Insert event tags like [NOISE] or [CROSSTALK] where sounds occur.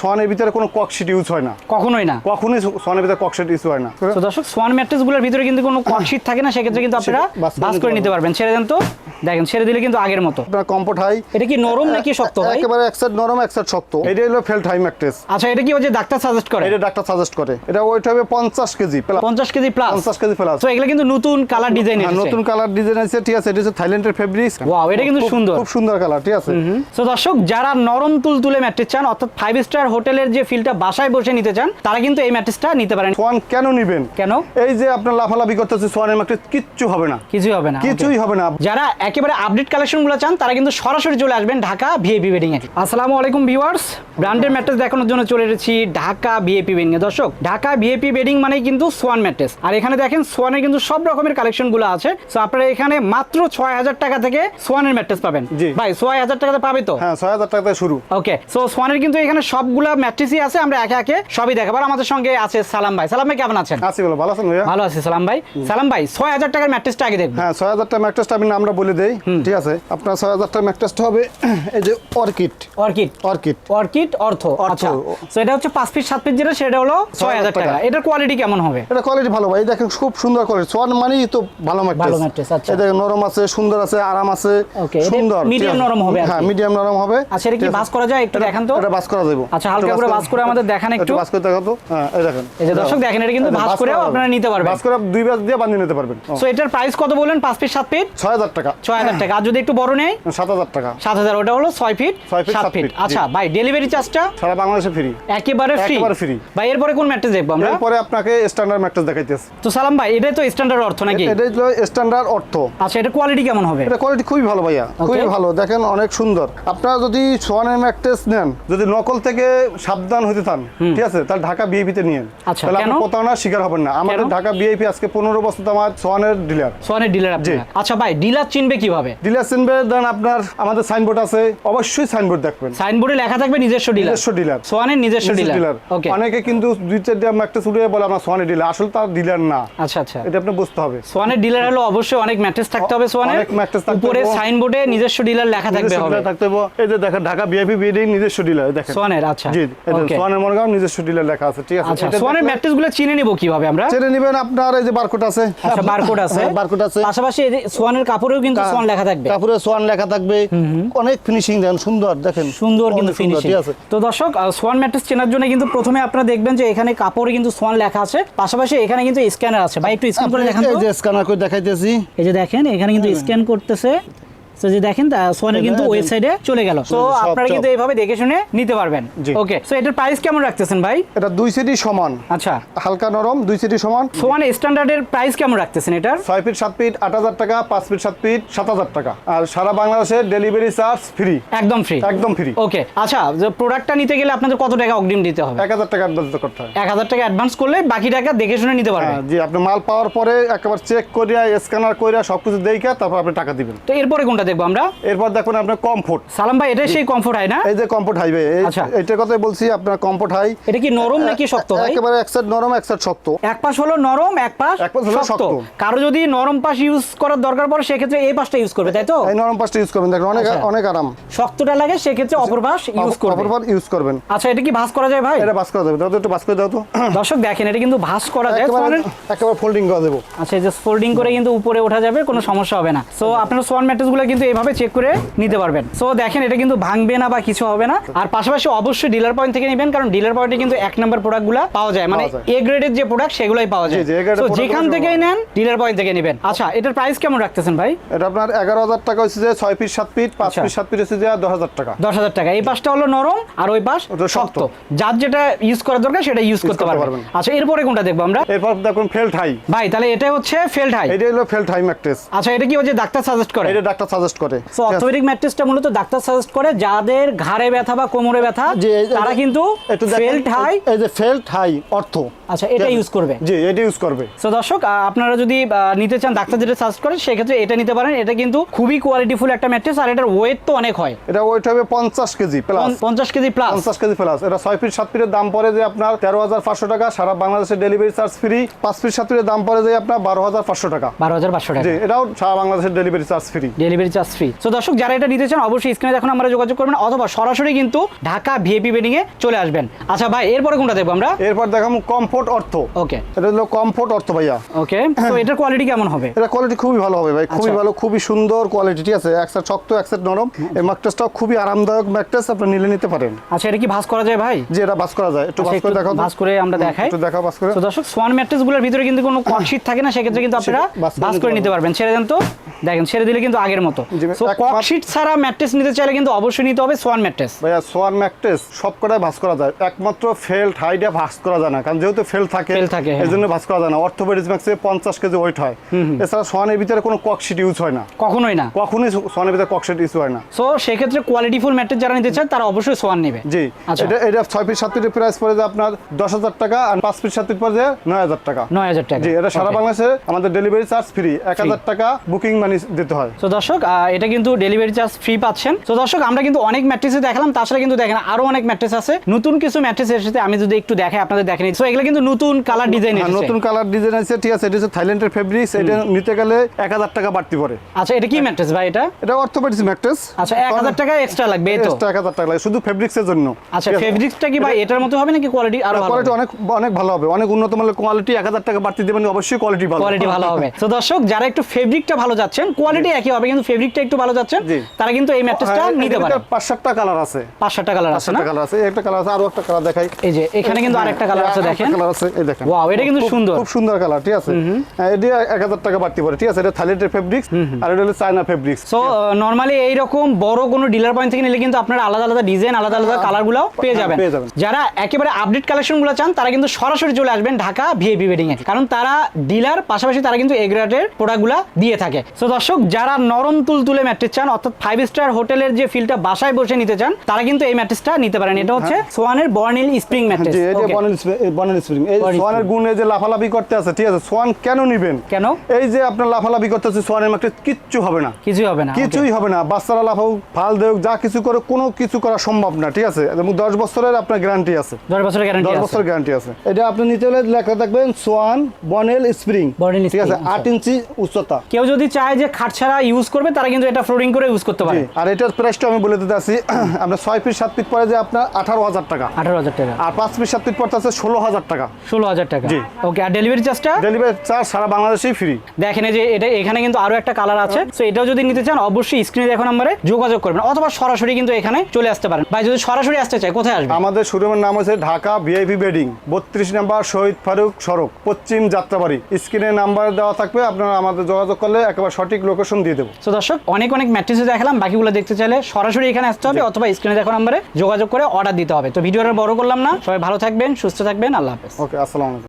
সোয়ানের ভিতরে কোনো cork sheet use হয় না। কখনোই না। কখনোই সোয়ানের ভিতরে ককশিট ইউজ হয় না। তো দর্শক সোয়ান ম্যাট্রেসগুলোর ভিতরে কিন্তু কোনো ককশিট থাকে না সেক্ষেত্রে কিন্তু আপনারা বাস করে নিতে পারবেন। ছেড়ে দেন তো। দেখেন ছেড়ে দিলে কিন্তু আগের মতো। আপনার কম্পোর্ট হাই এটা কি নরম নাকি শক্ত ভাই? একেবারে এক সাইড নরম এক সাইড শক্ত। এটা হলো ফেল্ট হাই ম্যাট্রেস আচ্ছা এটা কি ওই যে ডাক্তার সাজেস্ট করে? এটা ডাক্তার সাজেস্ট করে। এটা ওয়েট হবে পঞ্চাশ কেজি প্লাস পঞ্চাশ কেজি প্লাস পঞ্চাশ কেজি প্লাস তো এগুলো কিন্তু নতুন কালার ডিজাইন হ্যাঁ, নতুন কালার ডিজাইন আছে ঠিক আছে এটা হচ্ছে থাইল্যান্ডের ফেব্রিক Wow, এটা কিন্তু সুন্দর। খুব সুন্দর কালার ঠিক আছে। তো দর্শক যারা নরম তুলতুলে ম্যাট্রেস চান অর্থাৎ ফাইভ স্টার হোটেলের যে ফিলটা বাসায় বসে নিতে চান তারা কিন্তু এই ম্যাট্রেসটা নিতে পারেন। সোয়ান কেন নিবেন? কেন? এই যে আপনার লাফালাফি করতেছে সোয়ানের ম্যাট্রেস কিচ্ছু হবে না। কিছুই হবে না কিছুই হবে না। যারা একেবারে আপডেট কালেকশনগুলো চান তারা কিন্তু সরাসরি চলে আসবেন ঢাকা ভিএপি ওয়েডিং এ আসসালামু আলাইকুম ভিউয়ার্স ব্র্যান্ডের ম্যাট্রেস দেখানোর জন্য চলে এসেছি ঢাকা ভিএপি ওয়েডিং এ দর্শক ঢাকা ভিএপি ওয়েডিং মানে কিন্তু সোয়ান ম্যাট্রেস আর এখানে দেখেন সোয়ানের কিন্তু সব রকমের কালেকশনগুলো আছে। তো আপনারা এখানে মাত্র ছয় হাজার টাকা থেকে সোয়ানের ম্যাট্রেস পাবেন। ভাই ছয় হাজার টাকাতে পাবে তো? হ্যাঁ ছয় হাজার টাকা থেকে শুরু। ওকে সো সোয়ানের কিন্তু এখানে সবগুলা ম্যাট্রেসই আছে আমরা একে একে সবই দেখাবার আমাদের সঙ্গে আছে সালাম ভাই। সালাম ভাই কেমন আছেন? আসি বলো ভালো আছেন ভাইয়া? ভালো আছি সালাম ভাই। সালাম ভাই ছয় হাজার টাকার ম্যাট্রেসটা আগে দেখব হ্যাঁ ছয় হাজার টাকা ম্যাট্রেসটা আমি নামটা বলে দেই ঠিক আছে? আপনার ছয় হাজার টাকা ম্যাট্রেসটা হবে [CLEARS THROAT] এই যে অর্কিড। অর্কিড। অর্কিড। অর্কিড অর্থ। আচ্ছা তো এটা হচ্ছে পাঁচ ফিট সাত ফিট যেটা সেটা হলো ছয় হাজার টাকা। এটার কোয়ালিটি কেমন হবে? এটা কোয়ালিটি ভালো ভাই দেখেন খুব সুন্দর কোয়ালিটি সোয়ান মানেই তো ভালো ম্যাট্রেস ভালো আচ্ছা। দেখেন নরম আছে সুন্দর আছে আরাম আছে সুন্দর আছে। নরম হবে হ্যাঁ মিডিয়াম নরম হবে আচ্ছা এটা কি বাস করা যায়? একটু দেখান তো। এটা বাস করা যাবে আচ্ছা, হালকা করে বাস করে আমাদের দেখান একটু। বাস করে দেখাতো হ্যাঁ এই দেখেন। এই যে দর্শক দেখেন, এটা কিন্তু বাস করেও আপনারা নিতে পারবেন। বাস করে দুই বাস দিয়ে বানিয়ে নিতে পারবেন। সো এটার প্রাইস কত বললেন? ফিট ফিট ছয় হাজার টাকা। ছয় হাজার টাকা। আর যদি একটু বড় নেই? সাত হাজার টাকা। সাত হাজার ওটা হলো ফিট ফিট আচ্ছা ভাই ডেলিভারি চার্জটা সারা বাংলাদেশে ফ্রি একেবারে ফ্রি একেবারে free। ভাই এরপরে কোন ম্যাট্রেস দেখব আমরা? এরপরে আপনাকে স্ট্যান্ডার্ড ম্যাট্রেস দেখাইতেছে তো সালাম ভাই এটাই তো স্ট্যান্ডার্ড অর্থ নাকি? এটা হলো স্ট্যান্ডার্ড অর্থ। আচ্ছা এটা কোয়ালিটি কেমন হবে? এটা কোয়ালিটি খুবই ভালো ভাইয়া খুবই ভালো। দেখেন অনেক সুন্দর। আপনারা যদি সোয়ানের ম্যাট্রেস নেন যদি নকল থেকে সাবধান হতে চান। ঠিক আছে? তাহলে ঢাকা বিএপিতে নিন আচ্ছা, তাহলে আপনি প্রতারণার শিকার হবেন না। আমাদের ঢাকা বিএপি আজকে পনেরো বছর তো আমার সোয়ানের ডিলার সোয়ানের ডিলার আচ্ছা ভাই ডিলার চিনবে কীভাবে? ডিলার চিনবে দেন আপনার আমাদের সাইনবোর্ড আছে। অবশ্যই সাইনবোর্ড দেখবেন। সাইনবোর্ডে লেখা থাকবে নিজস্ব ডিলার নিজস্ব ডিলার সোয়ানের নিজস্ব ডিলার অনেকে কিন্তু দুই চারটা ম্যাট্রেস উড়িয়ে বলে আমার সোয়ানের ডিলার আসলে তার ডিলার না। আচ্ছা আচ্ছা। এটা আপনি বুঝতে হবে। সোয়ানের ডিলার হলো অবশ্যই অনেক ম্যাট্রেস থাকতে হবে সোয়ানের। অনেক mattress থাকতে উপরে সাইনবোর্ডে নিজস্ব ডিলার লেখা থাকবে হবে। থাকতে হবে। এই যে দেখেন ঢাকা বিআইপি বিল্ডিং নিজস্ব ডিলার দেখেন। সোয়ানের আচ্ছা। জি এই সোয়ানের মরগাঁও নিজস্ব ডিলার লেখা আছে ঠিক আছে। আচ্ছা সোয়ানের দেখলে চিনে নিব কীভাবে আমরা? চেনে নেবেন আপনার এই যে বারকোড আছে। আচ্ছা বারকোড আছে। হ্যাঁ, বারকোড আছে। পাশাপাশি সোয়ানের কাপড়েও কিন্তু সোয়ান লেখা থাকবে। কাপড়ে সোয়ান লেখা থাকবে। অনেক ফিনিশিং দেন সুন্দর দেখেন। সুন্দর কিন্তু অনেক ফিনিশিং ঠিক আছে। তো দর্শক সোয়ান ম্যাট্রেস চেনার জন্য কিন্তু প্রথমে আপনারা দেখবেন যে এখানে কাপড়ে কিন্তু সোয়ান লেখা আছে। পাশাপাশি এখানে কিন্তু স্ক্যানার আছে। ভাই একটু স্ক্যান করে আপনি দেখান এই যে স্ক্যানার করে দেখাইতেছি। এই যে দেখেন এখানে কিন্তু স্ক্যান করতেছে। তো যে দেখেন সোয়ানের কিন্তু ওয়েবসাইটে চলে গেল। তো আপনারা কিন্তু এইভাবে দেখে শুনে নিতে পারবেন। ওকে তো এটার প্রাইস কেমন রাখতেছেন ভাই? এটা দুই সিটি সমান। আচ্ছা। হালকা নরম দুই সমান। সোয়ান স্ট্যান্ডার্ডের প্রাইস কেমন রাখতেছেন এটার? ছয় ফিট সাত ফিট আট হাজার টাকা পাঁচ ফিট সাত ফিট সাত হাজার টাকা। আর সারা বাংলাদেশের ডেলিভারি চার্জ ফ্রি একদম ফ্রি একদম ফ্রি ওকে আচ্ছা যে প্রোডাক্টটা নিতে গেলে আপনাদের কত টাকা অগ্রিম দিতে হবে? এক হাজার টাকা অ্যাডভান্স করতে হয়। এক হাজার টাকা অ্যাডভান্স করলে বাকি টাকা দেখে শুনে নিতে পারবেন। হ্যাঁ, জি আপনি মাল পাওয়ার পরে একবার চেক করিয়া স্ক্যানার করিয়া সবকিছু দেখে তারপর আপনি টাকা দিবেন। তো এরপরে কোনটা দেখব আমরা। এরপর দেখুন আপনার কমফোর্ট সালাম ভাই এটাই সেই কমফোর্ট হয় না? এই যে কমফোর্ট হাইওয়ে আচ্ছা। এইটার কথাই বলছি আপনার কমফোর্ট হাই এটা কি নরম নাকি শক্ত ভাই? একেবারে এক সাইড নরম এক সাইড শক্ত। এক পাশ হলো নরম এক পাশ এক পাশ হলো শক্ত। কারও যদি নরম পাশ ইউজ করার দরকার পড়ে সেক্ষেত্রে এই পাশটা ইউজ করবে তাই তো? এই নরম পাশটা ইউজ করবেন দেখেন অনেক আচ্ছা। অনেক আরাম। শক্তটা লাগে সেক্ষেত্রে অপর পাশ ইউজ করবে। অপরবার ইউজ করবেন। আচ্ছা এটা কি ভাঁজ করা যায় ভাই? এটা বাস করা যাবে দাও একটু বাস করে দাও তো। দর্শক দেখেন এটা কিন্তু ভাঁজ করা যায়। একেবারে ফোল্ডিং করে দেবো আচ্ছা এই যে ফোল্ডিং করে কিন্তু উপরে ওঠা যাবে কোনো সমস্যা হবে না। সো আপনারা সোয়ান ম্যাট্রেসগুলো কিন্তু এইভাবে চেক করে নিতে পারবেন। সো দেখেন এটা কিন্তু ভাঙবে না বা কিছু হবে না। আর পাশাপাশি অবশ্যই ডিলার পয়েন্ট থেকে নেবেন কারণ ডিলার পয়েন্টে কিন্তু এক নম্বর প্রোডাক্টগুলো পাওয়া যায়। মানে এ গ্রেডের যে প্রোডাক্ট সেগুলোই পাওয়া যায়। product যেখান থেকেই নেন ডিলার পয়েন্ট থেকে নেবেন। আচ্ছা এটার প্রাইস কেমন রাখতেছেন ভাই? এটা আপনার এগারো হাজার টাকা হচ্ছে যে ছয় ফিট সাত ফিট পাঁচ আচ্ছা। ফিট সাত ফিট হচ্ছে যে দশ হাজার টাকা। দশ হাজার টাকা। এই পাশটা হলো নরম আর ওই পাশ শক্ত। যার যেটা ইউজ করার দরকার সেটা ইউজ করতে পারবেন। আচ্ছা এরপরে কোনটা দেখব আমরা? এরপর দেখুন ফেল্ট হাই ভাই তাহলে এটা হচ্ছে ফেল্ট হাই এটা হলো ফেল্ট হাই ম্যাট্রেস আচ্ছা এটা কি যে ডাক্তার সাজেস্ট করে? এটা ডাক্তার সাজেস্ট করে। সো অর্থোপেডিক ম্যাট্রেসটা মূলত ডাক্তার সাজেস্ট করে যাদের ঘাড়ে ব্যথা বা কোমরে ব্যথা তারা কিন্তু ফেল্ট হাই এই যে ফেল্ট হাই অর্থ। আচ্ছা এটা ইউজ করবে। জি এটা ইউজ করবে। সো দর্শক আপনারা যদি নিতে চান ডাক্তার যেটা সাজেস্ট করে সেক্ষেত্রে এটা নিতে পারেন। এটা কিন্তু খুবই কোয়ালিটিফুল একটা ম্যাট্রেস আর এটার ওয়েট তো অনেক হয়। এটা ওয়েট হবে পঞ্চাশ কেজি প্লাস পঞ্চ- পঞ্চাশ কেজি প্লাস পঞ্চাশ কেজি প্লাস এটা ছয় ফিট সাত ফিটের দাম পড়ে যে আপনার তেরো হাজার পাঁচশো টাকা। সারা বাংলাদেশের ডেলিভারি চার্জ ফ্রি পাঁচ ফিট সাত ফিটের দাম পড়ে যে আপনার বারো হাজার পাঁচশো টাকা। বারো হাজার পাঁচশো টাকা। জি এটাও সারা বাংলাদেশের delivery charge free delivery charge free তো দর্শক যারা এটা নিতে চান অবশ্যই স্ক্রিনে এখন আমরা যোগাযোগ করবেন অথবা সরাসরি কিন্তু ঢাকা ভিএপি বেডিং এ চলে আসবেন। আচ্ছা ভাই এরপরে কোনটা দেখব আমরা? এরপর দেখাবো কমফোর্ট অর্থ ওকে এটা হলো কমফোর্ট অর্থ ভাইয়া। ওকে তো এটার কোয়ালিটি কেমন হবে? এটা কোয়ালিটি খুবই ভালো হবে ভাই খুবই আচ্ছা। ভালো খুবই সুন্দর কোয়ালিটি ঠিক আছে? এক শক্ত এক নরম। এই ম্যাট্রেসটাও খুবই আরামদায়ক ম্যাট্রেস আপনি নিলে নিতে পারেন। আচ্ছা এটা কি ভাঁজ করা যায় ভাই? যে এটা বাস করা যায়। একটু আচ্ছা, বাস করে দেখাও। ভাঁজ করে আমরা দেখাই। একটু দেখাও বাস করে। তো দর্শক সোয়ান ম্যাট্রেসগুলোর ভিতরে কিন্তু কোনো [COUGHS] ককশিট থাকে না সেক্ষেত্রে কিন্তু আপনারা নিতে করে নিতে পারবেন। ছেড়ে দেন তো। দেখেন ছেড়ে দিলে কিন্তু আগের মতো। ককশিট ছাড়া ম্যাট্রেস নিতে চাইলে কিন্তু অবশ্যই নিতে হবে সোয়ান ম্যাট্রেস ভাইয়া সোয়ান ম্যাট্রেস সব কটাই ভাস করা যায়। একমাত্র ফেল্ট হাইডে ভাস করা যায় না কারণ যেহেতু ফেল থাকে থাকে, হ্যাঁ। এই জন্য ভাস করা যায় না। অর্থোপেডিস ম্যাক্সে পঞ্চাশ কেজি ওয়েট হয়। এছাড়া সোয়ানের ভিতরে কোনো ককশিট ইউজ হয় না। কখনোই না। কখনোই সোয়ানের ভিতরে ককশিট ইউজ হয় না। সো সেক্ষেত্রে কোয়ালিটিফুল ম্যাট্রেস যারা নিতে চায় তারা অবশ্যই সোয়ান নেবে। জি। আচ্ছা। এটা এটা ছয় পিস সাত পিসের প্রাইস পড়ে যায় আপনার দশ হাজার টাকা আর পাঁচ পিস সাত পিস পড়ে যায় নয় হাজার টাকা। নয় হাজার টাকা। জি এটা সারা. বাংলাদেশে আমাদের ডেলিভারি চার্জ ফ্রি এক হাজার টাকা বুকিং মানি দিতে হয়। তো দর্শক এটা কিন্তু ডেলিভারি চার্জ ফ্রি পাচ্ছেন। তো দর্শক আমরা কিন্তু অনেক ম্যাট্রেসে দেখালাম তাছাড়া কিন্তু দেখেন আরও অনেক ম্যাট্রেস আছে। নতুন কিছু ম্যাট্রেস এসেছে আমি যদি একটু দেখাই আপনাদের দেখেন তো এগুলো কিন্তু নতুন কালার ডিজাইন হ্যাঁ, এসেছে। নতুন কালার ডিজাইন আছে ঠিক আছে এটা হচ্ছে থাইল্যান্ডের ফেব্রিক্স এটা নিতে গেলে এক হাজার টাকা বাড়তি পড়ে। আচ্ছা এটা কি ম্যাট্রেস ভাই এটা? এটা অর্থোপেডিস ম্যাট্রেস আচ্ছা এক হাজার টাকা এক্সট্রা লাগবে তো? এক হাজার টাকা লাগে শুধু ফেব্রিক্সের জন্য। আচ্ছা ফেব্রিক্সটা কি ভাই এটার মতো হবে নাকি কোয়ালিটি আরও ভালো কোয়ালিটি অনেক অনেক ভালো হবে অনেক উন্নত মানের কোয়ালিটি এক হাজার টাকা বাড়তি দেবেন অবশ্যই কোয়ালিটি ভালো। কোয়ালিটি ভালো হবে। তো দর্শক যারা একটু ফেব্রিকটা ভালো যাচ্ছেন কোয়ালিটি একই হবে কিন্তু ফেব্রিকটা একটু ভালো যাচ্ছেন তারা কিন্তু এই ম্যাট্রেসটা হ্যাঁ, নিতে পারে। পাঁচ সাতটা কালার আছে। পাঁচ সাতটা কালার আছে না? কালার আছে একটা কালার আছে আরও একটা কালার দেখাই। এই যে এখানে কিন্তু আরেকটা কালার আছে দেখেন। কালার আছে এই দেখেন। Wow, এটা কিন্তু সুন্দর। খুব সুন্দর কালার ঠিক আছে? হ্যাঁ, এটা এক হাজার টাকা বাড়তি পড়ে ঠিক আছে? এটা থাইল্যান্ডের ফেব্রিক্স আর এটা হলো চায়না ফেব্রিক্স সো নর্মালি এইরকম বড় কোনো ডিলার পয়েন্ট থেকে নিলে কিন্তু আপনারা আলাদা আলাদা ডিজাইন আলাদা আলাদা কালারগুলো পেয়ে হ্যাঁ, যাবেন। পেয়ে যাবেন। যারা একেবারে আপডেট কালেকশনগুলো চান তারা কিন্তু সরাসরি চলে আসবেন ঢাকা ভিএপি ওয়েডিং এ কারণ তারা ডিলার পাশাপাশি তারা কিন্তু এগ্রেডের প্রোডাক্টগুলো দিয়ে থাকে। সো দর্শক যারা নরম তুলতুলে ম্যাট্রেস চান অর্থাৎ ফাইভ স্টার হোটেলের যে ফিলটা বাসায় বসে নিতে চান তারা কিন্তু এই ম্যাট্রেসটা নিতে পারেন। এটা হচ্ছে সোয়ানের বর্নিল স্প্রিং ম্যাট্রেস জি এটা বনেল বনেল স্প্রিং এই সোয়ানের। গুণে যে লাফালাফি করতে আছে ঠিক আছে সোয়ান কেন নিবেন? কেন? এই যে আপনার লাফালাফি করতে আছে সোয়ানের মাঠে কিচ্ছু হবে না। কিছুই হবে না কিছুই হবে না। বাচ্চারা লাফাও ফাল দেওক যা কিছু করে কোনো কিছু করা সম্ভব না ঠিক আছে? এবং দশ বছরের আপনার গ্যারান্টি আছে। Okay, দশ বছরের গ্যারান্টি দশ আছে। বছর গ্যারান্টি আছে। এটা আপনি নিতে হলে লেখা থাকবেন সোয়ান বনেল স্প্রিং ঠিক আছে? আচ্ছা। আট ইঞ্চি উচ্চতা। কেউ যদি চায় যে খাট ছাড়া ইউজ করবে তারা কিন্তু এটা ফ্লোরিং করে ইউজ করতে পারে। আর এটার প্রাইসটা আমি বলে দিতে আসি [CLEARS THROAT] আপনার ছয় পিস সাত পিস পরে যে আপনার আঠারো হাজার টাকা। আঠারো হাজার টাকা। আর পাঁচ পিস সাত পিস পড়তে আছে ষোলো হাজার টাকা। ষোলো হাজার টাকা। জি। ওকে আর ডেলিভারি চার্জটা ডেলিভারি চার্জ সারা বাংলাদেশেই ফ্রি দেখেন যে এটা এখানে কিন্তু আরও একটা কালার আছে। তো এটাও যদি নিতে চান অবশ্যই স্ক্রিনে দেখো নম্বরে যোগাযোগ করবেন অথবা সরাসরি কিন্তু এখানে চলে আসতে পারেন। ভাই যদি সরাসরি আসতে চায় কোথায় আসবে? আমাদের শোরুমের নাম হচ্ছে ঢাকা ভিআইপি বেডিং বত্রিশ নাম্বার শহীদ ফারুক সড়ক পশ্চিম যাত্রাবাড়ি। স্ক্রিনে নাম্বার দেওয়া থাকবে আপনারা আমাদের যোগাযোগ করলে একেবারে সঠিক লোকেশন দিয়ে দেবো। তো দর্শক অনেক অনেক ম্যাট্রিক্স দেখালাম বাকিগুলো দেখতে চাইলে সরাসরি এখানে আসতে হবে অথবা স্ক্রিনে দেখো নাম্বারে যোগাযোগ করে অর্ডার দিতে হবে। তো ভিডিওটা বড় করলাম না সবাই ভালো থাকবেন সুস্থ থাকবেন আল্লাহ হাফেজ। ওকে আসসালামু আলাইকুম।